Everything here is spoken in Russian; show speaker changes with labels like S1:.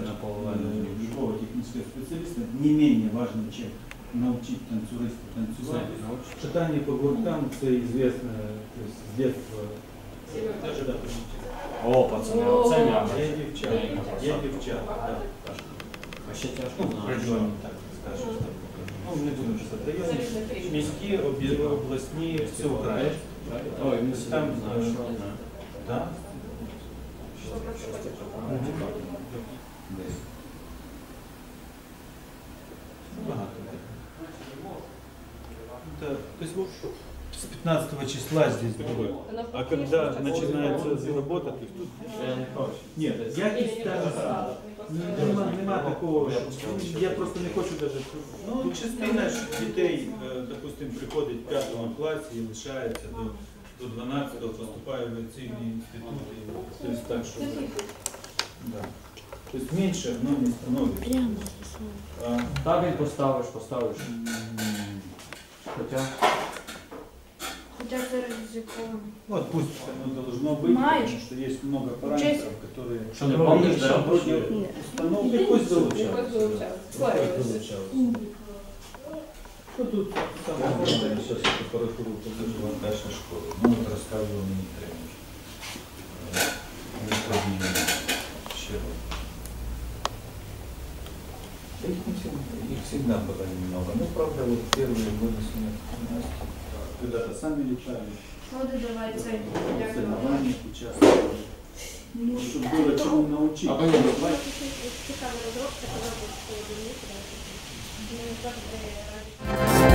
S1: Э, любого технического специалиста не менее важным, чем научить танцюриста танцевать. Читание по гуртам все известно то есть с детства. Даже, да.
S2: О, пацаны, пацаны,
S1: а я девчат. Я девчат,
S2: да. Вообще тяжко,
S1: но так скажешь. Ну, не думаю, что это я. Міські, обласні, все украє.
S2: Ой, ми
S1: там, да. Да. Да, то есть вот с 15 числа здесь будет. А когда начинается работа, то есть тут... Нет, якість та ж сама. Нема, нема такого, що я просто не хочу даже. Ну, частина ж дітей, е, допустим, приходить в п'ятому класі і лишається до, до 12-го, поступає в цивільний інститут. І, тобто так, що... Да. Тобто менше, но не становиться. А,
S2: Табель поставиш, поставиш.
S1: м,
S2: Хоча
S3: Хотя это ризиковано.
S1: Вот пусть оно должно быть,
S3: Маешь?
S1: потому что есть много параметров, которые...
S2: Що, не помниш, да?
S1: Вроде установки пусть залучаются.
S4: Пусть залучаются.
S1: да. Пусть. Ну тут там сейчас аппаратуру покажу вам дальше школы. Ну вот рассказывал мне тренер. Их, не всегда, их всегда было немного. Ну, правда, вот первые годы смерти когда-то сами летали,
S3: Воду давай це.
S1: в соревнованиях участвовали. Ну, чтобы было чему научить.
S2: А понятно.
S3: Цікава розробка, коли буде. Ну, завжди раді.